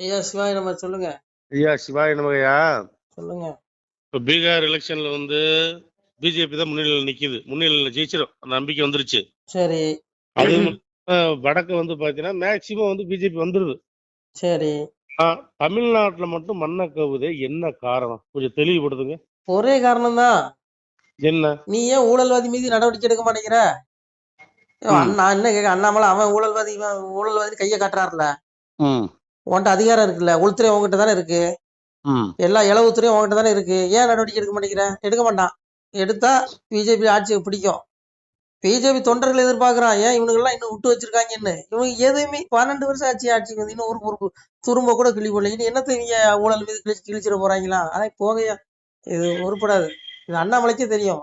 ஐயா சிவாய நம்ம சொல்லுங்க. ஐயா சிவாய நமகையா? சொல்லுங்க. இப்போ பீகார் எலெக்ஷன்ல வந்து பிஜேபி தான் முன்னிலையில் நிக்குது. முன்னிலையில் ஜெயிச்சிடும் அந்த நம்பிக்கை வந்துருச்சு. சரி. அது வடக்கு வந்து பாத்தீங்கன்னா மேக்சிமம் வந்து பிஜேபி வந்துருது. சரி. தமிழ்நாட்டுல மட்டும் மண்ணை கவுதே என்ன காரணம்? கொஞ்சம் தெளிவுபடுத்துங்க. ஒரே காரணம் தான் என்ன? நீ ஏன் ஊழல்வாதி மீது நடவடிக்கை எடுக்க மாட்டேங்கிற. அண்ணா என்ன கேட்க அண்ணாமலை அவன் ஊழல்வாதி ஊழல்வாதி கையை காட்டுறாருல. ம். உன்கிட்ட அதிகாரம் இருக்குல்ல உள்துறை உங்ககிட்ட தானே இருக்கு? எல்லா இளவுத்துறையும் உங்ககிட்ட தானே இருக்கு? ஏன் நடவடிக்கை எடுக்க மாட்டேங்கிற? எடுக்க மாட்டான். எடுத்தா பிஜேபி ஆட்சியை பிடிக்கும். பிஜேபி தொண்டர்கள் எதிர்பார்க்கறான் ஏன் இவனுங்கெல்லாம் இன்னும் விட்டு வச்சிருக்காங்கன்னு? இவங்க எதுவுமே பன்னெண்டு வருஷம் ஆட்சி ஆட்சிக்கு வந்து இன்னும் ஒரு ஒரு துரும்ப கூட கிளி போடல. இனி என்னத்தை இவங்க ஊழல் மீது கிழிச்சு கிழிச்சிட போறாங்களா? அதான் போகையா இது உருப்படாது. இது அண்ணாமலைக்கே தெரியும்.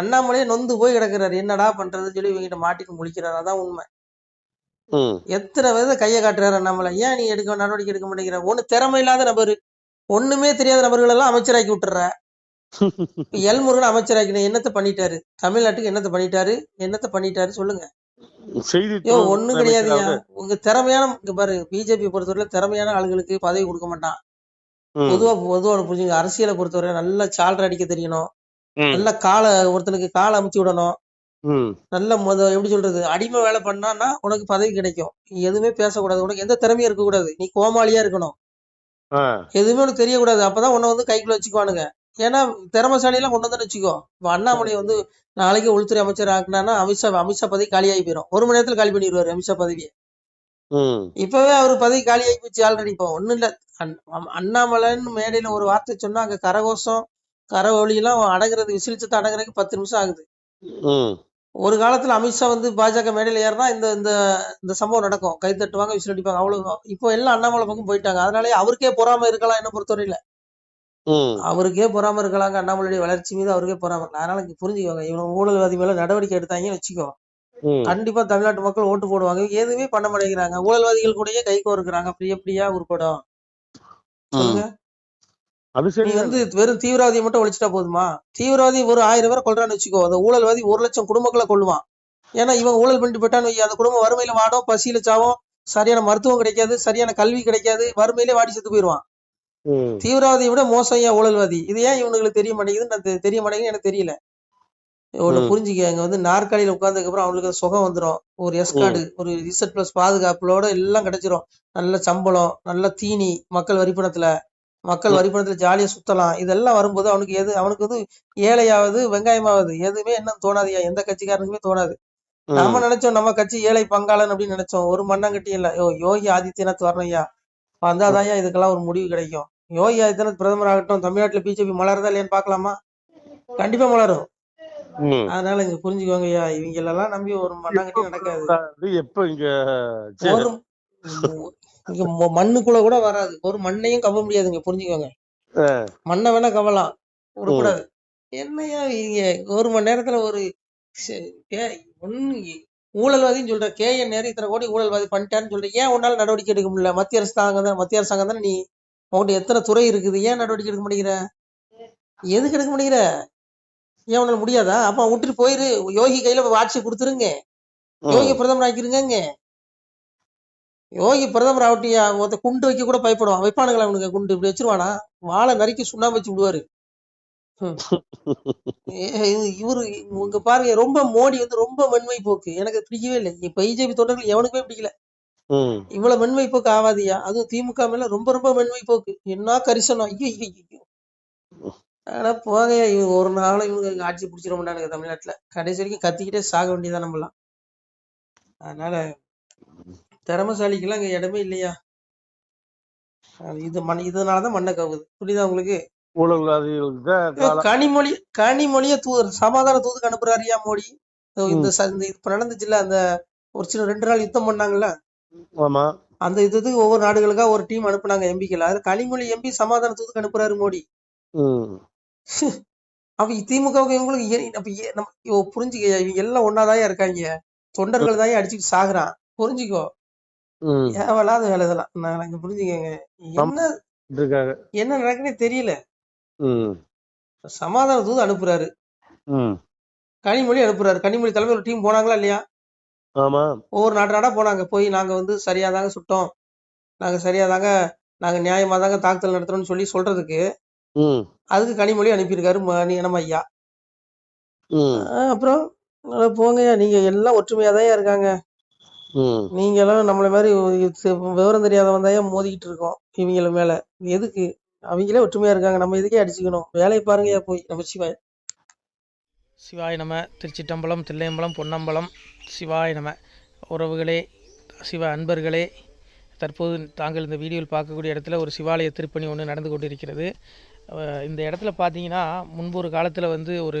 அண்ணாமலையே நொந்து போய் கிடக்குறாரு. என்னடா பண்றதுன்னு சொல்லி இவங்கிட்ட மாட்டிட்டு முழிக்கிறாரு. அதான் உண்மை. எத்தனை வித கையை காட்டுறாரு அண்ணாமலை ஏன் நீ எடுக்க நடவடிக்கை எடுக்க மாட்டேங்கிற? ஒண்ணு திறமை இல்லாத நபர். ஒண்ணுமே தெரியாத நபர்கள் எல்லாம் அமைச்சராக்கி விட்டுற. எல் முருகன் அமைச்சராக்கி என்னத்தை பண்ணிட்டாரு? தமிழ்நாட்டுக்கு என்னத்தை பண்ணிட்டாரு? என்னத்தை பண்ணிட்டாரு? சொல்லுங்க. ஒண்ணும் கிடையாதுயா உங்க திறமையான பாரு பிஜேபி பொறுத்தவரை திறமையான ஆளுங்களுக்கு பதவி கொடுக்க மாட்டான். பொதுவா பொதுவா புரிஞ்சுங்க. அரசியலை பொறுத்தவரை நல்ல சால்ரை அடிக்க தெரியணும் நல்ல காலை ஒருத்தனுக்கு காலை அமுத்தி விடணும். நல்ல முத எப்படி சொல்றது? அடிமை வேலை பண்ணான்னா உனக்கு பதவி கிடைக்கும். நீ எதுவுமே பேசக்கூடாது. உனக்கு எந்த திறமையும் இருக்கக்கூடாது. நீ கோமாளியா இருக்கணும். எதுவுமே உனக்கு தெரியக்கூடாது. அப்பதான் உன்னை வந்து கைக்குள்ள வச்சுக்குவானுங்க. ஏன்னா திறமசாலி எல்லாம் கொண்டு வந்து வச்சுக்கோ. இப்ப அண்ணாமலை வந்து நாளைக்கு உள்துறை அமைச்சர் ஆக்குனானா அமித்ஷா அமித்ஷா பதவி காலியாகி போயிடும் ஒரு மணி நேரத்துல காலி பண்ணிடுவாரு அமித்ஷா பதவியை. இப்பவே அவர் பதவி காலியாகி போச்சு ஆல்ரெடி இப்போ. ஒண்ணும் இல்ல. அண்ணாமலைன்னு மேடையில ஒரு வார்த்தை சொன்னா அங்க கரகோஷம் கரவொலி எல்லாம் அடங்குறது விசிலிச்சத்தை அடங்குறதுக்கு பத்து நிமிஷம் ஆகுது. ஒரு காலத்துல அமித்ஷா வந்து பாஜக மேடையில ஏறினா இந்த இந்த இந்த சம்பவம் நடக்கும். கை தட்டுவாங்க விசில் அடிப்பாங்க. அவ்வளவுதான். இப்போ எல்லாம் அண்ணாமலை பக்கம் போயிட்டாங்க. அதனாலே அவருக்கே பொறாம இருக்கலாம் என்ன பொறுத்தவரையில அவருக்கே பொறாம இருக்கலாங்க அண்ணாமலையுடைய வளர்ச்சி மீது அவருக்கே பொறாம. அதனால புரிஞ்சுக்கோங்க. இவங்க ஊழல்வாதி மேல நடவடிக்கை எடுத்தாங்கன்னு வச்சுக்கோ. கண்டிப்பா தமிழ்நாட்டு மக்கள் ஓட்டு போடுவாங்க. எதுவுமே பண்ண மாட்டேங்கிறாங்க. ஊழல்வாதிகள் கூடயே கை கோர்க்கிறாங்க. அப்படி எப்படியா உருப்படும் சொல்லுங்க. அது சரி வந்து வெறும் தீவிரவாதியை மட்டும் ஒழிச்சிட்டா போதுமா? தீவிரவாதி ஒரு ஆயிரம் பேரை கொல்றான்னு வச்சுக்கோ அந்த ஊழல்வாதி ஒரு லட்சம் குடும்பங்களை கொள்ளுவான் ஏன்னா இவன் ஊழல் பண்ணிட்டு போயிட்டான்னு அந்த குடும்பம் வறுமையில வாடும் பசியில சாவும் சரியான மருத்துவம் கிடைக்காது சரியான கல்வி கிடைக்காது வறுமையிலே வாடி செத்து போயிடுவான். தீவிரவாதியை விட மோசம் ஏன் ஊழல்வாதி? இது ஏன் இவனுங்களுக்கு தெரிய மாட்டேங்குதுன்னு தெரிய மாட்டேங்குதுன்னு எனக்கு தெரியல. ம். புரிஞ்சுக்க அங்க வந்து நாற்காலியில உட்கார்ந்ததுக்கு அப்புறம் அவங்களுக்கு சுகம் வந்துடும் ஒரு எஸ்கார்டு ஒரு இசட் பிளஸ் பாதுகாப்புலோட எல்லாம் கிடைச்சிரும். நல்ல சம்பளம் நல்ல தீனி மக்கள் வரிப்பணத்துல. மக்கள். வரிப்பணத்துல ஜாலியா சுத்தலாம். இதெல்லாம் வரும்போது அவனுக்கு எது அவனுக்கு வந்து ஏழையாவது வெங்காயமாவது எதுவுமே என்ன தோணாதுயா? எந்த கட்சிக்காரனுக்குமே தோணாது. நம்ம நினைச்சோம் நம்ம கட்சி ஏழை பங்காளன் அப்படின்னு நினைச்சோம். ஒரு மண்ணங்கட்டி இல்ல. யோ யோகி ஆதித்யநாத் வரணையா வந்தாதான்யா இதுக்கெல்லாம் ஒரு முடிவு கிடைக்கும். யோகி ஆதித்யநாத் பிரதமர் ஆகட்டும் தமிழ்நாட்டுல பிஜேபி மலருதா இல்லையான்னு பாக்கலாமா கண்டிப்பா மலரும். அதனால இங்க புரிஞ்சுக்கோங்கய்யா இவங்க எல்லாம் நம்பி ஒரு மண்ணாங்கட்டி நடக்காது. எப்ப இங்க மண்ணுக்குள்ள கூட வராது. ஒரு மண்ணையும் கவ முடியாதுங்க புரிஞ்சுக்கோங்க. மண்ணை வேணா கவலாம் விடக்கூடாது என்னய்யா இங்க ஒரு மணி நேரத்துல ஒரு இ- ஊழல்வாதின்னு சொல்ற கே என் நேரு இத்தனை கோடி ஊழல்வாதி பண்ணிட்டான்னு சொல்ற ஏன் உன்னால நடவடிக்கை எடுக்க முடியல? மத்திய அரசாங்கம் தான் மத்திய அரசாங்கம் தானே நீ? உன்கிட்ட எத்தனை துறை இருக்குது? ஏன் நடவடிக்கை எடுக்க மாட்டேங்கிற? எதுக்கு எடுக்க மாட்டேங்கிற? ஏன் உன்னால முடியாதா? அப்ப விட்டுட்டு போயிரு. யோகி கையில ஆட்சி கொடுத்துருங்க. யோகி பிரதமர் ஆக்கிருங்க யோகி பிரதமர் ஆகட்டியா ஒருத்த குண்டு வைக்க கூட பயப்படுவான். வைப்பானுங்களா அவனுக்கு குண்டு இப்படி வச்சிருவானா? வாழை நறுக்கி சுண்ணாம்பு வச்சு விடுவாரு. இவரு உங்க பாருங்க ரொம்ப மோடி வந்து ரொம்ப மென்மை போக்கு. எனக்கு பிடிக்கவே இல்லை. இப்ப பிஜேபி தொண்டர்கள் எவனுக்குமே பிடிக்கல. இவ்வளவு மென்மை போக்கு ஆவாதியா? அதுவும் திமுக மேல ரொம்ப ரொம்ப மென்மை போக்கு. என்ன கரிசனம்? ஐயோ. ஆனா போங்க இவங்க ஒரு நாளும் இவங்க ஆட்சி பிடிச்சிட மாட்டானுங்க தமிழ்நாட்டுல. கடைசி வரைக்கும் கத்திக்கிட்டே சாக வேண்டியதான் நம்மலாம் அதனால திறமசாலிக்கெல்லாம் இங்க இடமே இல்லையா? அது இது மண் இதனாலதான் மண்ணை கவுது. புரியுதா உங்களுக்கு? ஊழல்வாதிகளுக்கு தான். கனிமொழி கனிமொழிய தூதர் சமாதான தூதுக்கு அனுப்புறாருயா மோடி? இந்த இப்ப நடந்துச்சுல்ல அந்த ஒரு சின்ன ரெண்டு நாள் யுத்தம் பண்ணாங்கல்ல? ஆமா. அந்த யுத்தத்துக்கு ஒவ்வொரு நாடுகளுக்கா ஒரு டீம் அனுப்புனாங்க எம்பிக்கள் அதுல கனிமொழி எம்பி சமாதான தூதுக்கு அனுப்புறாரு மோடி. அப்ப திமுகவுக்கு இவங்களுக்கு புரிஞ்சுக்க இவங்க எல்லாம் ஒன்னாதான் இருக்காங்க தொண்டர்கள் தான் அடிச்சுட்டு சாகுறான். புரிஞ்சுக்கோ. தேவையில்லாத வேலை இதெல்லாம் நான் இங்க புரிஞ்சுக்கங்க. என்ன இருக்காங்க. என்ன நடக்குன்னே தெரியல. சமாதான தூது அனுப்புறாரு. கனிமொழி அனுப்புறாரு. கனிமொழி தலைமையில் ஒரு டீம் போனாங்களா இல்லையா? ஆமா. ஒவ்வொரு நாட்டு நாடா போனாங்க. போய் நாங்க வந்து சரியா தாங்க சுட்டோம். நாங்க சரியா தாங்க நாங்க நியாயமா தாங்க தாக்குதல் நடத்துறோம்னு சொல்லி சொல்றதுக்கு அதுக்கு கனிமொழி அனுப்பியிருக்காரு மணியனம் ஐயா. அப்புறம் போங்கய்யா. நீங்க எல்லாம் ஒற்றுமையா தான் இருக்காங்க. ம். நீங்க எல்லாம் நம்மள மாதிரி விவரம் தெரியாதவன் தான் மோதிக்கிட்டு இருக்கோம் இவங்கள மேல. எதுக்கு? அவங்களே ஒற்றுமையா இருக்காங்க. நம்ம எதுக்கே அடிச்சுக்கணும்? வேலையை பாருங்கய்யா போய். நம்ம சிவாய். சிவாய நம. திருச்சிட்டம்பலம் தில்லையம்பலம் பொன்னம்பலம். சிவாய நம. உறவுகளே சிவ அன்பர்களே தற்போது தாங்கள் இந்த வீடியோவில் பார்க்கக்கூடிய இடத்துல ஒரு சிவாலய திருப்பணி ஒன்று நடந்து கொண்டிருக்கிறது. இந்த இடத்துல பார்த்தீங்கன்னா முன்பு ஒரு காலத்தில் வந்து ஒரு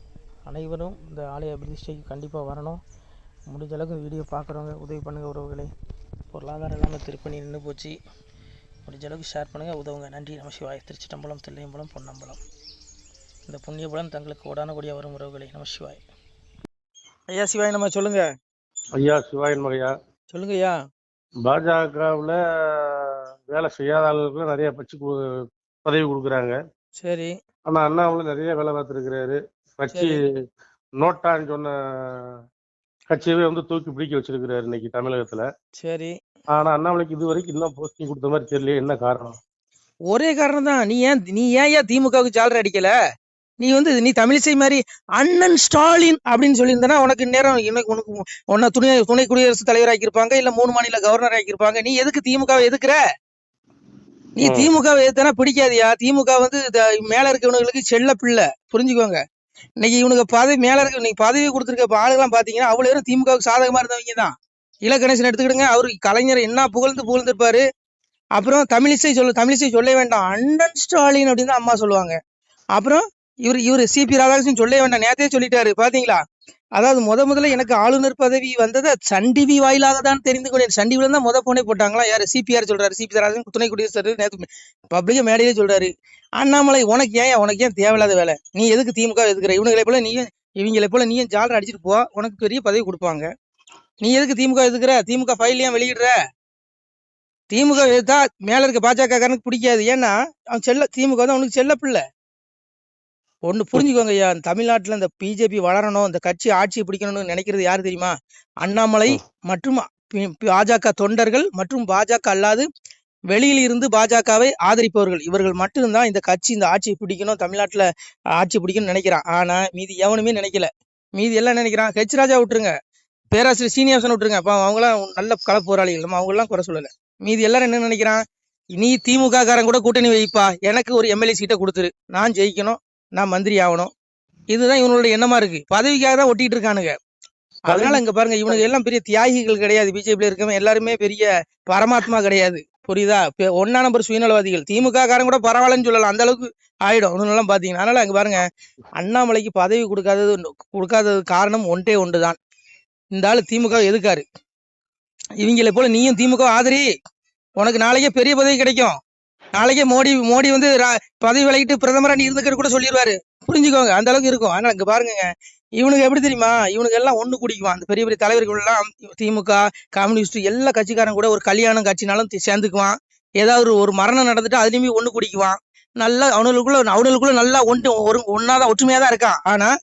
அனைவரும் இந்த ஆலய பிரதிஷ்டைக்கு கண்டிப்பாக வரணும். முடிஞ்ச அளவுக்கு வீடியோ பார்க்குறவங்க உதவி பண்ணுங்கள் உறவுகளே. பொருளாதாரம் இல்லாமல் திருப்பணி நின்று போச்சு. முடிஞ்ச அளவுக்கு ஷேர் பண்ணுங்கள் உதவுங்க. நன்றி. நம சிவாய். திருச்சிட்டம்பலம் தில்லையம்பலம் பொன்னம்பலம். இந்த புண்ணியபலம் தங்களுக்கு உடான கூடிய வரும் உறவுகளே. நம சிவாய். ஐயா சிவாய் நம்ம சொல்லுங்கள் ஐயா சிவாயன் மகையா சொல்லுங்க ஐயா. பாஜகவில் வேலை செய்யாத ஆளுகளுக்கு நிறைய பச்சு பதவி கொடுக்குறாங்க. சரி. ஆனா அண்ணாமலை நிறைய வேலை பார்த்துருக்கிறாரு. கட்சி நோட்டான்னு சொன்ன கட்சியவே வந்து தூக்கி பிடிக்க வச்சிருக்கிறாரு இன்னைக்கு தமிழகத்துல. சரி. ஆனா அண்ணாமலைக்கு இது வரைக்கும் இன்னும் போஸ்டிங் கொடுத்த மாதிரி தெரியல என்ன காரணம்? ஒரே காரணம் தான். நீ ஏன் நீ ஏன் ஏன் திமுகவுக்கு ஜாலரை அடிக்கல? நீ வந்து நீ தமிழிசை மாதிரி அண்ணன் ஸ்டாலின் அப்படின்னு சொல்லியிருந்தனா உனக்கு நேரம் எனக்கு உனக்கு உன்னை துணை துணை குடியரசுத் தலைவர் ஆக்கியிருப்பாங்க இல்ல மூணு மாநில கவர்னர் ஆக்கியிருப்பாங்க. நீ எதுக்கு திமுகவை எதுக்குற நீ. திமுகவை எதுனா பிடிக்காதியா? திமுக வந்து மேல இருக்கவனுங்களுக்கு செல்ல பிள்ளை. புரிஞ்சுக்கோங்க. இன்னைக்கு இவனுக்கு பதவி மேல இருக்க இன்னைக்கு பதவி கொடுத்துருக்க ஆளுகெல்லாம் பாத்தீங்கன்னா அவ்வளவு பேரும் திமுகவுக்கு சாதகமா இருந்தவங்க தான். இல கணேசன் எடுத்துக்கிடுங்க. அவரு கலைஞர் என்ன புகழ்ந்து புகழ்ந்துருப்பாரு. அப்புறம் தமிழிசை சொல்ல தமிழிசை சொல்ல வேண்டாம். அண்ணன் ஸ்டாலின் அப்படின்னு தான் அம்மா சொல்லுவாங்க. அப்புறம் இவர் இவர் சிபி ராதாகிருஷ்ணன் சொல்ல வேண்டாம். நேத்தே சொல்லிட்டாரு. பாத்தீங்களா? அதாவது முத முதல்ல எனக்கு ஆளுநர் பதவி வந்தது சன் டிவி வாயிலாக தான் தெரிந்து கொண்டேன். சன் டிவில தான் முத போனே போட்டாங்களா யார்? சிபிஆர் சொல்றாரு. சிபி ராதாகிருஷ்ணன் துணை குடியரசுத் நேற்று நேத்து பப்ளிக்க மேடையிலே சொல்றாரு. அண்ணாமலை உனக்கு ஏன் உனக்கு ஏன் தேவையில்லாத வேலை? நீ எதுக்கு திமுக எதுக்குற இவனுங்களை போல நீயும் இவங்களை போல நீயும் ஜாலர் அடிச்சிட்டு போ. உனக்கு பெரிய பதவி கொடுப்பாங்க. நீ எதுக்கு திமுக எதுக்குற திமுக ஃபைல் ஏன் வெளியிடுற? திமுக எதுத்தா மேல இருக்க பாஜக காரனுக்கு பிடிக்காது. ஏன்னா அவன் செல்ல திமுக வந்து அவனுக்கு செல்ல பிள்ளை. ஒண்ணு புரிஞ்சுக்கோங்க ஐயா தமிழ்நாட்டுல இந்த பிஜேபி வளரணும் இந்த கட்சி ஆட்சி பிடிக்கணும்னு நினைக்கிறது யாரு தெரியுமா? அண்ணாமலை மற்றும் பாஜக தொண்டர்கள் மற்றும் பாஜக அல்லாது வெளியில் இருந்து பாஜகவை ஆதரிப்பவர்கள். இவர்கள் மட்டும்தான் இந்த கட்சி இந்த ஆட்சியை பிடிக்கணும் தமிழ்நாட்டுல ஆட்சி பிடிக்கணும்னு நினைக்கிறான். ஆனா மீதி எவனுமே நினைக்கல. மீதி எல்லாம் நினைக்கிறான்? ஹெச் ராஜா விட்டுருங்க. பேராசிரியர் சீனிவாசன் விட்டுருங்க. அப்ப அவங்களாம் நல்ல கள போராளிகள் நம்ம அவங்க எல்லாம் குறை சொல்லல. மீதி எல்லாரும் என்ன நினைக்கிறான்? நீ திமுக காரன் கூட கூட்டணி வைப்பா. எனக்கு ஒரு எம்எல்ஏ சீட்டை கொடுத்துரு. நான் ஜெயிக்கணும். நான் மந்திரி ஆகணும். இதுதான் இவனோட எண்ணமா இருக்கு. பதவிக்காக தான் ஒட்டிட்டு இருக்கானுங்க. அதனால இங்க பாருங்க இவனுக்கு எல்லாம் பெரிய தியாகிகள் கிடையாது. பிஜேபியில இருக்கவங்க எல்லாருமே பெரிய பரமாத்மா கிடையாது. புரியுதா? ஒண்ணா நம்பர் சுயநலவாதிகள். திமுக காரன் கூட பரவாயில்லன்னு சொல்லலாம் அந்த அளவுக்கு ஆயிடும். ஒண்ணுலாம் பாத்தீங்கன்னா அதனால அங்க பாருங்க அண்ணாமலைக்கு பதவி கொடுக்காதது கொடுக்காதது காரணம் ஒன்றே ஒன்றுதான். இந்த ஆளு திமுக எதுக்காரு? இவங்களை போல நீயும் திமுக ஆதரி. உனக்கு நாளைக்கே பெரிய பதவி கிடைக்கும். நாளைக்கே மோடி மோடி வந்து பதவி விலகிட்டு பிரதமரா நீ இருந்துக்கிட்டு கூட சொல்லிடுவாரு புரிஞ்சுக்கோங்க அந்த அளவுக்கு இருக்கும். ஆனா அங்க பாருங்க இவனுக்கு எப்படி தெரியுமா? இவனுக்கு எல்லாம் ஒண்ணு குடிக்குவான். அந்த பெரிய பெரிய தலைவர்கள் எல்லாம் திமுக கம்யூனிஸ்ட் எல்லா கட்சிக்காரன் கூட ஒரு கல்யாணம் கட்சினாலும் சேர்ந்துக்குவான். ஏதாவது ஒரு- ஒரு மரணம் நடந்துட்டு அதுலயுமே ஒண்ணு குடிக்குவான். நல்லா அவனுக்குள்ள அவனுக்குள்ள நல்லா ஒன்று ஒரு ஒன்னாதான் ஒற்றுமையா தான் இருக்கான். ஆனா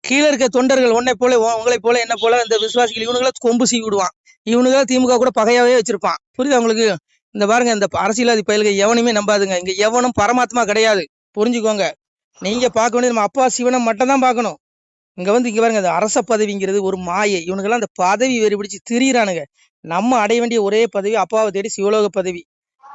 கீழே இருக்க தொண்டர்கள் உன்னை போல உங்களை போல என்ன போல இந்த விசுவாசிகள் இவனுங்களை கொம்பு செய்ய விடுவான். இவனுங்க திமுக கூட பகையாவே வச்சிருப்பான். புரியுது அவங்களுக்கு இந்த பாருங்க இந்த அரசியல்வாதி பயல்கள் எவனுமே நம்பாதுங்க. இங்க எவனும் பரமாத்மா கிடையாது. புரிஞ்சுக்கோங்க. நீங்க பார்க்க வேண்டியது நம்ம அப்பா சிவனை மட்டும் தான் பார்க்கணும். இங்க வந்து இங்க பாருங்க இந்த அரச பதவிங்கிறது ஒரு மாயை. இவனுக்கெல்லாம் அந்த பதவி வெறி பிடிச்சி திரியிறானுங்க. நம்ம அடைய வேண்டிய ஒரே பதவி அப்பாவை தேடி சிவலோக பதவி.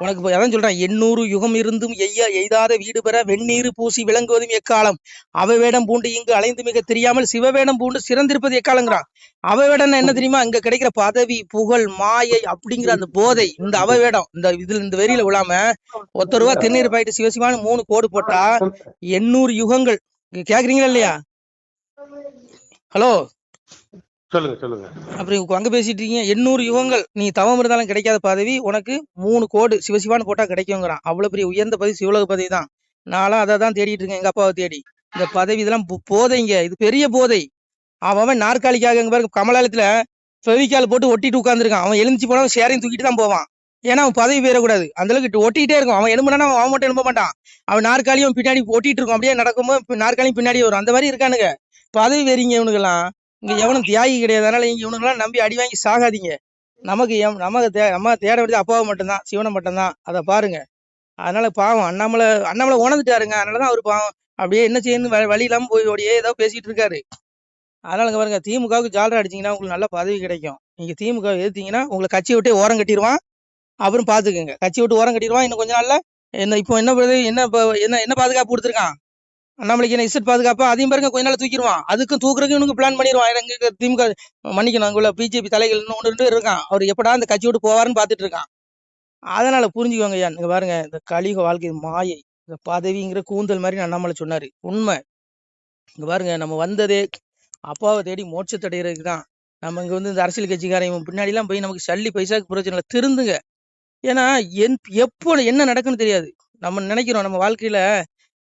உனக்கு இப்ப அதான் சொல்றேன் எண்ணூறு யுகம் இருந்தும் எய்ய எய்தாத வீடு பெற வெந்நீர் பூசி விளங்குவதும் எக்காலம்? அவ வேடம் பூண்டு இங்கு அலைந்து மிக தெரியாமல் சிவவேடம் பூண்டு சிறந்திருப்பது எக்காலங்கிறான்? அவ வேடம்னா என்ன தெரியுமா? இங்க கிடைக்கிற பதவி புகழ் மாயை அப்படிங்கிற அந்த போதை இந்த அவ வேடம் இந்த இதுல இந்த வெறியில விழாம ஒத்த ரூபா திருநீர் பாயிட்டு சிவசிவான்னு மூணு கோடு போட்டா எண்ணூறு யுகங்கள். கேக்குறீங்களா இல்லையா? ஹலோ? சொல்லுங்க சொல்லுங்க. அப்படி அங்க பேசிட்டு இருக்கீங்க எண்ணூறு யுகங்கள். நீ தவம் இருந்தாலும் கிடைக்காத பதவி உனக்கு மூணு கோடு சிவசிவான்னு போட்டா கிடைக்குங்கிறான். அவ்வளவு பெரிய உயர்ந்த பதவி சிவலோக பதவி தான். நான்லாம் அதை தான் தேடிட்டு இருக்கேன் எங்க அப்பாவை தேடி. இந்த பதவி இதெல்லாம் போ- போதைங்க இது பெரிய போதை. அவன் அவன் நாற்காலிக்காக இங்க பாருங்க கமலாலயத்துல ஃபெவிக்கால் போட்டு ஒட்டிட்டு உட்காந்துருக்கான் அவன் எழுந்துச்சு போனா சேரையும் தூக்கிட்டு தான் போவான். ஏன்னா அவன் பதவி பெறக்கூடாது. அந்த அளவுக்கு ஒட்டிக்கிட்டே இருக்கும். அவன் எலும்புனா அவன் மட்டும் எழும்ப மாட்டான். அவன் நாற்காலியும் பின்னாடி ஒட்டிட்டு இருக்கும். அப்படியே நடக்கும்போது நாற்காலியும் பின்னாடி வரும். அந்த மாதிரி இருக்கானுங்க. பதவி வெறிங்க இவனுக்கெல்லாம் இங்க எவனும் தியாகி கிடையாது. அதனால இங்க இவனுங்கெல்லாம் நம்பி அடி வாங்கி சாகாதீங்க. நமக்கு எம்- நமக்கு தே நம்ம தேட வேண்டியது அப்பாவை மட்டும்தான் சிவனை மட்டும்தான். அதை பாருங்க. அதனால பாவம் அண்ணாமலை அண்ணாமலை உணர்ந்துட்டாருங்க. அதனாலதான் அவர் பாவம். அப்படியே என்ன செய்யணும் வழி வழி இல்லாம போய் அப்படியே ஏதோ பேசிட்டு இருக்காரு. அதனால இங்க பாருங்க திமுகவுக்கு ஜாலரா அடிச்சீங்கன்னா உங்களுக்கு நல்ல பதவி கிடைக்கும். நீங்க திமுக எதிர்த்தீங்கன்னா உங்களை கட்சி விட்டே ஓரம் கட்டிடுவான் அப்புறம் பாத்துக்கோங்க. கட்சி விட்டு ஓரம் கட்டிடுவான் இன்னும் கொஞ்ச நாள்ல. என்ன இப்போ என்ன என்ன என்ன என்ன பாதுகாப்பு கொடுத்துருக்கான்? அண்ணாமலைக்கு என்ன இசட் பாதுகாப்பா? அதையும் பாருங்க கொஞ்ச நாள் தூக்கிடுவான். அதுக்கும் தூக்குறதுக்கு இவனுக்கு பிளான் பண்ணிடுவான். எங்க திமுக மன்னிக்கணும். அங்குள்ள பிஜேபி தலைகள் இன்னும் ஒன்று ரெண்டு இருக்கான். அவர் எப்படா அந்த கட்சி விட்டு போவாருன்னு பார்த்துட்டு இருக்கான். அதனால புரிஞ்சுக்கோங்க ஐயா இங்க பாருங்க இந்த கலிக வாழ்க்கை மாயை இந்த பதவிங்கிற கூந்தல் மாதிரி அண்ணாமலை சொன்னாரு. உண்மை. இங்க பாருங்க நம்ம வந்ததே அப்பாவை தேடி மோட்சத்தடைகிறதுக்கு தான். நம்ம இங்க வந்து இந்த அரசியல் கட்சிக்காரன் இவன் போய் நமக்கு சல்லி பைசாக்கு பிரச்சனை இல்லை திருந்துங்க. ஏன்னா என் எப்போ என்ன நடக்குன்னு தெரியாது. நம்ம நினைக்கிறோம் நம்ம வாழ்க்கையில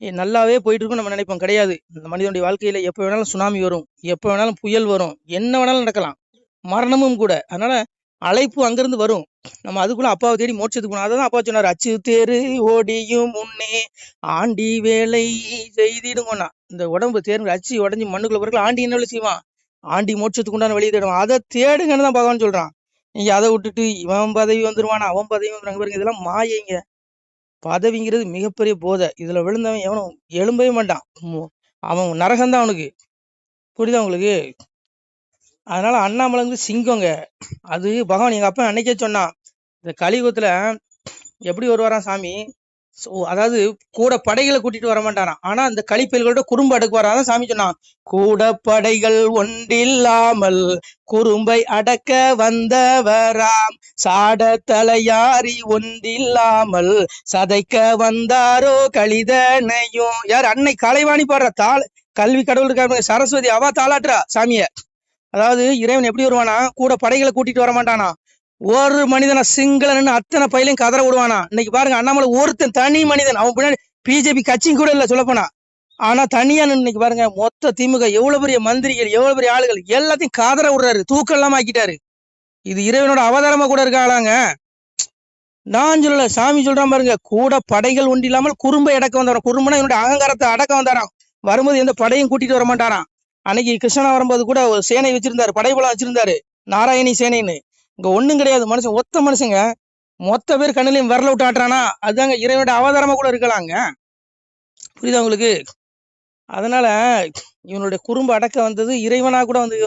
நல்லாவே போயிட்டு இருக்கும் நம்ம நினைப்போம். கிடையாது. இந்த மனிதனுடைய வாழ்க்கையில எப்போ வேணாலும் சுனாமி வரும். எப்போ வேணாலும் புயல் வரும். என்ன வேணாலும் நடக்கலாம். மரணமும் கூட. அதனால அழைப்பு அங்கிருந்து வரும். நம்ம அதுக்குள்ள அப்பாவை தேடி மோட்சத்துக்கு போனோம் அதான் அப்பா சொன்னார் அச்சு தேரு ஓடியும் முன்னே ஆண்டி வேலை செய்திடுங்கண்ணா. இந்த உடம்பு தேர்ந்து அச்சு உடஞ்சி மண்ணுக்குள்ள பிறகு ஆண்டி என்ன வேலை செய்வான்? ஆண்டி மோட்சத்துக்கு உண்டான வழியை தேடுவான். அதை தேடுங்கன்னு தான் பகவான் சொல்றான். நீங்க அதை விட்டுட்டு இவன் பதவி வந்துருவானா? அவன் பதவி வந்துருவாங்க பாருங்க இதெல்லாம் மாயைங்க. பதவிங்கிறது மிகப்பெரிய போதை. இதுல விழுந்தவன் எவனும் எழும்பவே மாட்டான். அவன் நரகந்தான் அவனுக்கு. புரியுதா உங்களுக்கு? அதனால அண்ணாமலை வந்து சிங்கங்க. அது பகவான் எங்க அப்பா அன்னைக்கே சொன்னான். இந்த கலியுகத்துல எப்படி வருவாராம் சாமி? ஸோ அதாவது கூட படைகளை கூட்டிட்டு வர மாட்டாராம். ஆனா அந்த கலிப்பயல்களோட குறும்பு வராதான் சாமி சொன்னான். கூட படைகள் ஒன்றில்லாமல் குறும்பை அடக்க வந்தவராம். சாட தலையாரி ஒன்றில்லாமல் சதைக்க வந்தாரோ கழிதனையும் யார் அன்னை கலைவாணி பாடுற? தாள் கல்வி கடவுள் இருக்காரு சரஸ்வதி அவா தாளாட்டுறா சாமிய. அதாவது இறைவன் எப்படி வருவானா? கூட படைகளை கூட்டிட்டு வர மாட்டானா? ஒரு மனிதனை சிங்களன்னு அத்தனை பயிலையும் கதற விடுவானா? இன்னைக்கு பாருங்க அண்ணாமலை ஒருத்தன் தனி மனிதன். அவன் பின்னாடி பிஜேபி கட்சியும் கூட இல்ல சொல்லப்போனா. ஆனா தனியா நின்னு இன்னைக்கு பாருங்க மொத்த திமுக எவ்வளவு பெரிய மந்திரிகள் எவ்வளவு பெரிய ஆளுகள் எல்லாத்தையும் காதற விடுறாரு தூக்கம் இல்லாம ஆக்கிட்டாரு. இது இறைவனோட அவதாரமா கூட இருக்காளாங்க நான் சொல்லல சாமி சொல்றான் பாருங்க கூட படைகள் ஒன்று இல்லாமல் குறும்பை அடக்க வந்தாராம் குறும்புனா என்னோட அகங்காரத்தை அடக்க வந்தாராம். வரும்போது எந்த படையும் கூட்டிட்டு வர மாட்டாராம். அன்னைக்கு கிருஷ்ணா வரும்போது கூட ஒரு சேனை வச்சிருந்தாரு படைபலம் வச்சிருந்தாரு. நாராயணி சேனைன்னு. இங்க ஒண்ணும் கிடையாது. மனுஷன் ஒத்த மனுஷங்க. மொத்த பேர் கண்ணிலையும் விரல விட்டு ஆட்டுறானா? அதுதாங்க இறைவனோட அவதாரமா கூட இருக்கலாங்க. புரியுதா உங்களுக்கு? அதனால இவனுடைய குறும்பு அடக்க வந்தது இறைவனா கூட வந்து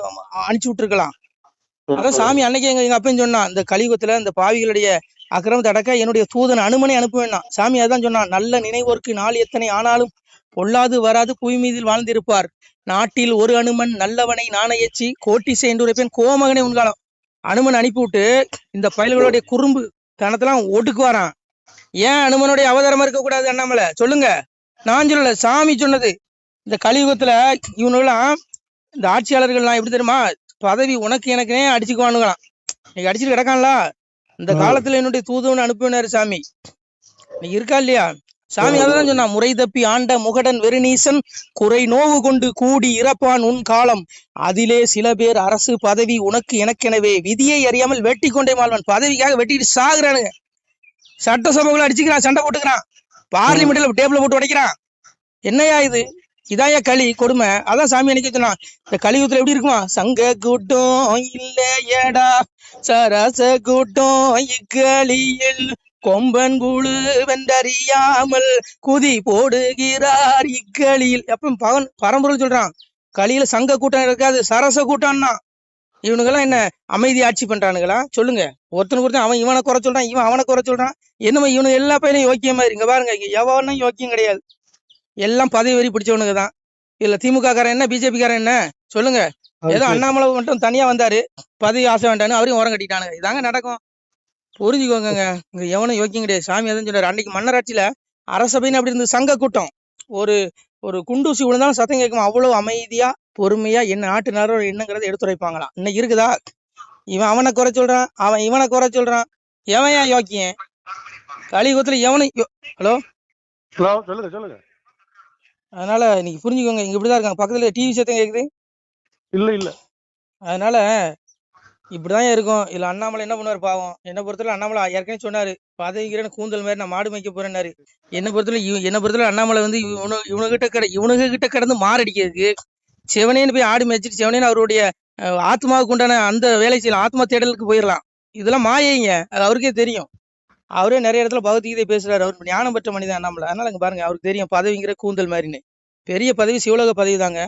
அனுப்பிச்சு விட்டுருக்கலாம். அதான் சாமி அன்னைக்கு எங்க எங்க அப்பன் சொன்னான் இந்த கலியுகத்துல இந்த பாவிகளுடைய அக்கிரமத்தை அடக்க என்னுடைய தூதன் அனுமனை அனுப்புவேன் சாமி அதான் சொன்னான் நல்ல நினைவோர்க்கு நாள் எத்தனை ஆனாலும் பொல்லாது வராது புவி மீதில் வாழ்ந்திருப்பார். நாட்டில் ஒரு அனுமன் நல்லவனை நாணயச்சி கோட்டி சேர்ந்துரைப்பேன் கோமகனை உன்காலம் அனுமன் அனுப்பிவிட்டு இந்த பயல்களுடைய குறும்பு தனத்தெல்லாம் ஒடுக்குவாராம் ஏன் அனுமனுடைய அவதாரமா இருக்க கூடாது அண்ணாமலை? சொல்லுங்க. நான் சொல்லல சாமி சொன்னது. இந்த கலியுகத்துல இவனுங்களாம் இந்த ஆட்சியாளர்கள்லாம் எப்படி தெரியுமா? பதவி உனக்கு எனக்குனே அடிச்சுக்குவானுங்களாம். நீங்க அடிச்சுட்டு கிடக்கான்ல? இந்த. காலத்துல என்னுடைய தூதுவன் அனுப்பினாரு சாமி. நீ இருக்கா இல்லையா? சாமி அதான் சொன்னா முறை தப்பி ஆண்ட முகடன் வெறுநீசன் குறை நோவு கொண்டு கூடி இறப்பான் உன் காலம். அதிலே சில பேர் அரசு பதவி உனக்கு எனக்கெனவே. விதியை அறியாமல் வெட்டி கொண்டே மாழ்வன் பதவிக்காக வெட்டிட்டு சாகுறானுங்க. சட்டசபைக்குள்ள அடிச்சுக்கிறான் சண்டை போட்டுக்கிறான். பார்லிமெண்ட்ல டேபிள் போட்டு உடைக்கிறான். என்னையா இது? இதாயா களி கொடுமை. அதான் சாமி அன்னைக்கு சொன்னான் இந்த கலியுகத்துல எப்படி இருக்குமா? சங்க கூட்டம் இல்லையடா. சரச கூட்டம் இக்களியில் கொம்பன் குழு வென்றறியாமல் குதி போடுகிறார் இக்களியில் எப்ப பவன் பரம்பொருள் சொல்றான். களியில சங்க கூட்டம் இருக்காது சரச கூட்டம்னா. இவனுங்கெல்லாம் என்ன அமைதி ஆட்சி பண்றானுங்களா? சொல்லுங்க. ஒருத்தனுக்கு ஒருத்தன் அவன் இவனை குறை சொல்றான் இவன் அவனை குறை சொல்றான். என்னமோ இவனுக்கு எல்லா பையனும் யோக்கியமா இங்க பாருங்க எவனும் யோக்கியம் கிடையாது. எல்லாம் பதவி வெறி பிடிச்சவனுங்க தான். இல்ல திமுக காரன் என்ன பிஜேபி காரன் என்ன? சொல்லுங்க. ஏதோ அண்ணாமலை மட்டும் தனியா வந்தாரு. பதவி ஆசை வேண்டான்னு அவரையும் உரம் கட்டிட்டானுங்க. இதாங்க நடக்கும். புரிஞ்சுக்கோங்க இங்க எவனும் யோக்கியம் கிடையாது. சாமி எதுவும் சொல்றாரு. அன்னைக்கு மன்னராட்சியில அரசபைன்னு அப்படி இருந்தது சங்க கூட்டம். ஒரு ஒரு குண்டூசி விழுந்தாலும் சத்தம் கேட்கும்? அவ்வளவு அமைதியா பொறுமையா என்ன நாட்டுனாரோ என்னங்கிறத எடுத்துரைப்பாங்களாம் இன்னைக்கு இருக்குதா? இவன் அவனை குறை சொல்றான் அவன் இவனை குறை சொல்றான். எவன் ஏன் யோக்கியன்? கலியுகத்துல எவனும் யோ- ஹலோ? ஹலோ சொல்லுங்க சொல்லுங்க. அதனால இன்னைக்கு புரிஞ்சுக்கோங்க. இங்க இப்படிதான் இருக்காங்க. பக்கத்துல டிவி சத்தம் கேக்குது? இல்ல இல்ல. அதனால இப்படிதான் இருக்கும். இதுல அண்ணாமலை என்ன பண்ணுவார் பாவம். என்ன பொறுத்தவரை அண்ணாமலை ஏற்கனவே சொன்னாரு பதவிங்கிற கூந்தல் மாதிரி நான் மாடு மேய்க்க போறேன்னாரு. என்ன பொறுத்தவரை என்ன பொறுத்தவரை அண்ணாமலை வந்து இவனு இவனுகிட்ட கிட இவனுங்க கிட்ட கிடந்து மாரடிக்கிறதுக்கு சிவனேன்னு போய் ஆடு மேய்ச்சிட்டு செவனேன்னு அவருடைய அஹ், ஆத்மாவுக்கு உண்டான அந்த வேலை செய்யலாம். ஆத்மா தேடலுக்கு போயிடலாம் இதெல்லாம் மாயைங்க. அது அவருக்கே தெரியும். அவரே நிறைய இடத்துல பகவத்கீதை பேசுறாரு. அவர் ஞானம் பெற்ற மனிதன் அண்ணாமலை. அதனால இங்க பாருங்க அவருக்கு தெரியும் பதவிங்கிற கூந்தல் மாதிரின்னு. பெரிய பதவி சிவலோக பதவி தாங்க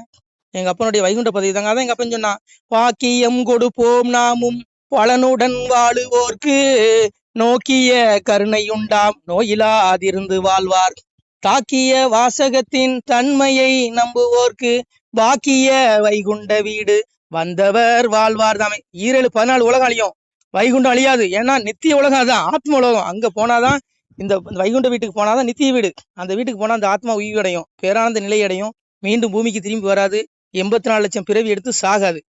எங்க அப்பனுடைய வைகுண்ட பதவி தாங்க. அதான் எங்க அப்பன் சொன்னான் பாக்கியம் கொடுப்போம் நாமும் பலனுடன் வாழுவோர்க்கு நோக்கிய கருணையுண்டாம் நோயிலாதிருந்து வாழ்வார். தாக்கிய வாசகத்தின் தன்மையை நம்புவோர்க்கு பாக்கிய வைகுண்ட வீடு வந்தவர் வாழ்வார் தாமே. ஈரேழு பதினாலு உலகம் அழியும் வைகுண்டம் அழியாது. ஏன்னா நித்திய உலகம் அதுதான் ஆத்ம உலகம். அங்க போனாதான் இந்த இந்த வைகுண்ட வீட்டுக்கு போனாதான் நித்திய வீடு. அந்த வீட்டுக்கு போனா அந்த ஆத்மா உயிர் அடையும் பேரானந்த நிலை அடையும். மீண்டும் பூமிக்கு திரும்பி வராது. எண்பத்தி நாலு லட்சம் பிறவி எடுத்து சாகாது.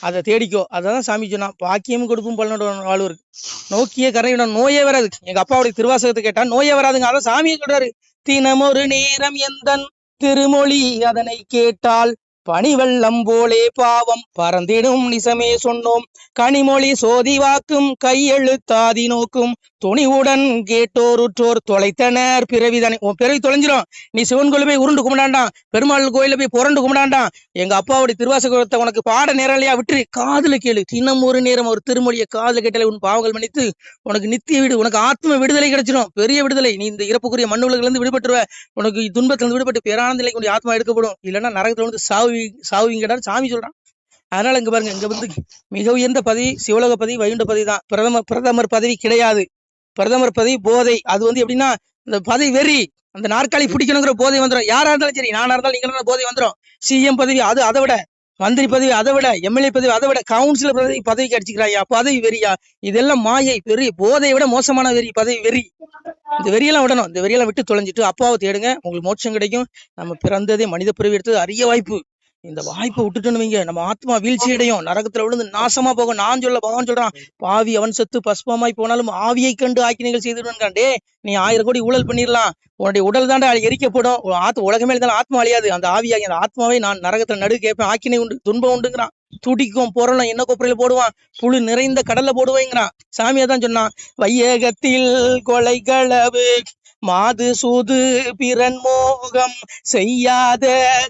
அதை தேடிக்கோ. அதான் சாமி சொன்னான். பாக்கியம் கொடுக்கும் பலனுடன் வாழ்வருக்கு நோக்கிய கரையுடன் நோயே வராது. எங்க அப்பாவுடைய திருவாசகத்தை கேட்டா நோயே வராதுங்க. அதான் சாமியை சொல்றாரு. தினமொரு நேரம் எந்தன் திருமொழி அதனை கேட்டால் பனிவெள்ளம் போலே பாவம். பறந்திடும் நிசமே சொன்னோம். கனிமொழி சோதி வாக்கும். கையெழுத்தாதி நோக்கும். துணிவுடன் கேட்டோர் உற்றோர் தொலைத்தனர் பிறவிதானே உன் பிறவி தொலைஞ்சிரும். நீ சிவன் கோயில போய் உருண்டு கும்பிடாண்டாம். பெருமாள் கோயில போய் புரண்டு கும்பிடாண்டாம். எங்க அப்பாவுடைய திருவாசகத்தை உனக்கு பாட நேரலையா விட்டு காதுல கேளு. தினம் ஒரு நேரம் ஒரு திருமொழியை காதுல கேட்டாலே உன் பாவங்கள் மன்னித்து உனக்கு நித்திய வீடு உனக்கு ஆத்ம விடுதலை கிடைச்சிடும் பெரிய விடுதலை. நீ இந்த இறப்புக்குரிய மண்ணுலகிலிருந்து விடுபட்டுருவ. உனக்கு துன்பத்துல இருந்து விடுபட்டு பேரானந்த நிலைக்கு ஆத்மா எடுக்கப்படும். இல்லைன்னா நரகத்துல வந்து சாவி சாவிங்கடா சாமி சொல்றான். அதனால இங்க பாருங்க இங்க வந்து மிக உயர்ந்த பதவி சிவலோக பதவி வைகுண்ட பதவி தான் பிரதமர் பிரதமர் பதவி கிடையாது. பிரதமர் பதவி போதை. அது வந்து எப்படின்னா இந்த பதவி வெறி அந்த நாற்காலி பிடிக்கணுங்கிற போதை வந்துடும் யாரா இருந்தாலும் சரி நானா இருந்தாலும் நீங்க இருந்தாலும் போதை வந்துடும் சிஎம் பதவி அது அதை விட மந்திரி பதவி அதை விட எம்எல்ஏ பதவி அதை விட கவுன்சிலர் பதவி பதவிக்கு அடிச்சுக்கிறாயா பதவி வெறியா? இதெல்லாம் மாயை வெறி போதையை விட மோசமான வெறி பதவி வெறி. இந்த வெறியெல்லாம் விடணும். இந்த வெறியெல்லாம் விட்டு தொலைஞ்சிட்டு அப்பாவை தேடுங்க. உங்களுக்கு மோட்சம் கிடைக்கும். நம்ம பிறந்ததே மனித பிறவி எடுத்தது அரிய வாய்ப்பு. இந்த வாய்ப்பை விட்டுட்டோன்னு வைங்க. நம்ம ஆத்மா வீழ்ச்சி அடையும் நரகத்துல விழுந்து நாசமா போகும். நான் சொல்ல பகவான் சொல்றான் பாவி அவன் செத்து பஸ்பமாய் போனாலும் ஆவியை கண்டு ஆக்கினைகள் செய்திருவான் நீ ஆயிரம் கோடி ஊழல் பண்ணிடலாம். உன்னுடைய உடல் தாண்டா எரிக்கப்படும். ஆத்து உலகமே இருந்தாலும் ஆத்மா அழியாது. அந்த ஆவியாகி அந்த ஆத்மாவை நான் நரகத்துல நடு கேட்பேன். ஆக்கினை உண்டு துன்பம் உண்டுங்கிறான். துடிக்கும் பொருளும் என்ன கொப்பரையில போடுவான்? புழு நிறைந்த கடல்ல போடுவேங்கிறான். சாமியா தான் சொன்னான் வையகத்தில் கொலை களவு மாது சூது பிறன் மோகம் செய்யாத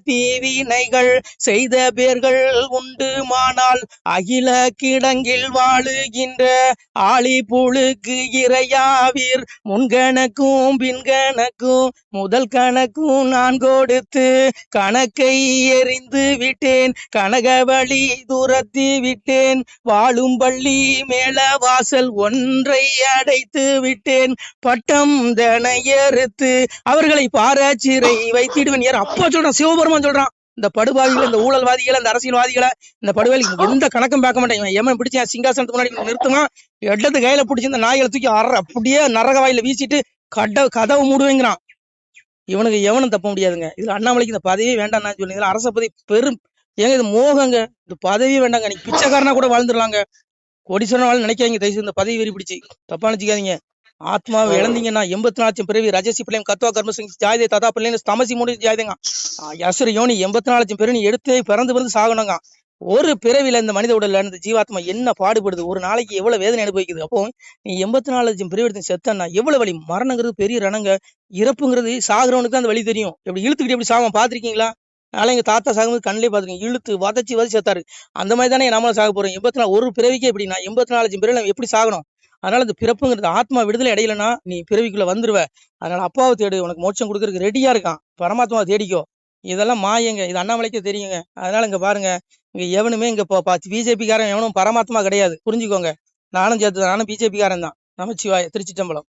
தீவினைகள் செய்த பேர்கள் உண்டுமானால் அகில கிடங்கில் வாழுகின்ற ஆளி புழுக்கு இறையாவீர் முன்கணக்கும் பின்கணக்கும் முதல் கணக்கும் நான் கொடுத்து கணக்கை எறிந்து விட்டேன். கனகவழி துரத்தி விட்டேன். வாழும் பள்ளி மேல வாசல் ஒன்றை அடைத்து விட்டேன். பட்டம் தனை தனையறுத்து அவர்களை பாராச்சிறை வைத்திடுவேன் யார் அப்பா சொல்றான் சிவபெருமான் சொல்றான். இந்த படுபாவிகளை இந்த ஊழல்வாதிகளை இந்த அரசியல்வாதிகளை இந்த படுவாளி எந்த கணக்கும் பார்க்க மாட்டேன். இவன் எமன் பிடிச்சி சிங்காசனத்துக்கு முன்னாடி நிறுத்துவான் இடத்து கையில பிடிச்சி இந்த நாய்களை தூக்கி அற அப்படியே நரக வாயில வீசிட்டு கட கதவு மூடுவேங்கிறான். இவனுக்கு எவனும் தப்ப முடியாதுங்க. இதுல அண்ணாமலைக்கு இந்த பதவியே வேண்டாம் நான் சொல்லி இதுல அரச பதவி பெரும் ஏங்க இது மோகங்க? இந்த பதவியே வேண்டாங்க. நீ பிச்சைக்காரனா கூட வாழ்ந்துடலாங்க. கோடீஸ்வரன் வாழ் நினைக்காதீங்க. தயவு இந்த பதவி வெறி பிடிச்சி. தப்பா நினைச்சுக்காதீங்க. ஆத்மாவை இழந்தீங்கன்னா எண்பத்தி நாலு பிறவி ரஜசி பிள்ளையும் கத்துவா கர்மசிங் ஜாயதே ததா பிள்ளைங்க தமசி மூடி ஜாயதேங்க. அசுர யோனி எண்பத்தி நாலு பிறவி நீ எடுத்து பிறந்து பிறந்து சாகணுங்க. ஒரு பிறவில இந்த மனித உடல்ல இந்த ஜீவாத்மா என்ன பாடுபடுது? ஒரு நாளைக்கு எவ்வளவு வேதனை அனுபவிக்குது? அப்போ நீ எண்பத்தி நாலு லட்சம் பிறவி எடுத்து செத்தன்னா எவ்வளவு வலி? மரணங்கிறது பெரிய ரணங்க. இறப்புங்கிறது சாகுறவனுக்கு அந்த வலி தெரியும். எப்படி இழுத்துக்கிட்டு எப்படி சாகும் பாத்திருக்கீங்களா நாளை எங்க தாத்தா சாகும்போது கண்ணிலே பாத்துருக்கீங்க இழுத்து வதச்சி வதச்சி செத்தாரு. அந்த மாதிரி தானே நம்மளும் சாக போறோம் எண்பத்தி நாலு ஒரு பிறவிக்கே எப்படின்னா எண்பத்தி நாலு லட்சம் நம்ம எப்படி சாகணும்? அதனால இந்த பிறப்புங்கிறது ஆத்மா விடுதலை அடையலைன்னா நீ பிறவிக்குள்ள வந்துருவ. அதனால அப்பாவை தேடு உனக்கு மோட்சம் கொடுக்கறதுக்கு ரெடியா இருக்கான். பரமாத்மாவை தேடிக்கோ. இதெல்லாம் மாயங்க இது அண்ணாமலைக்கு தெரியுங்க. அதனால இங்க பாருங்க இங்க எவனுமே இங்க பிஜேபிக்காரன் எவனும் பரமாத்மா கிடையாது. புரிஞ்சுக்கோங்க. நானும் சேர்த்து நானும் பிஜேபிக்காரன் தான் நமச்சிவாய திருச்சிட்டம்பலம்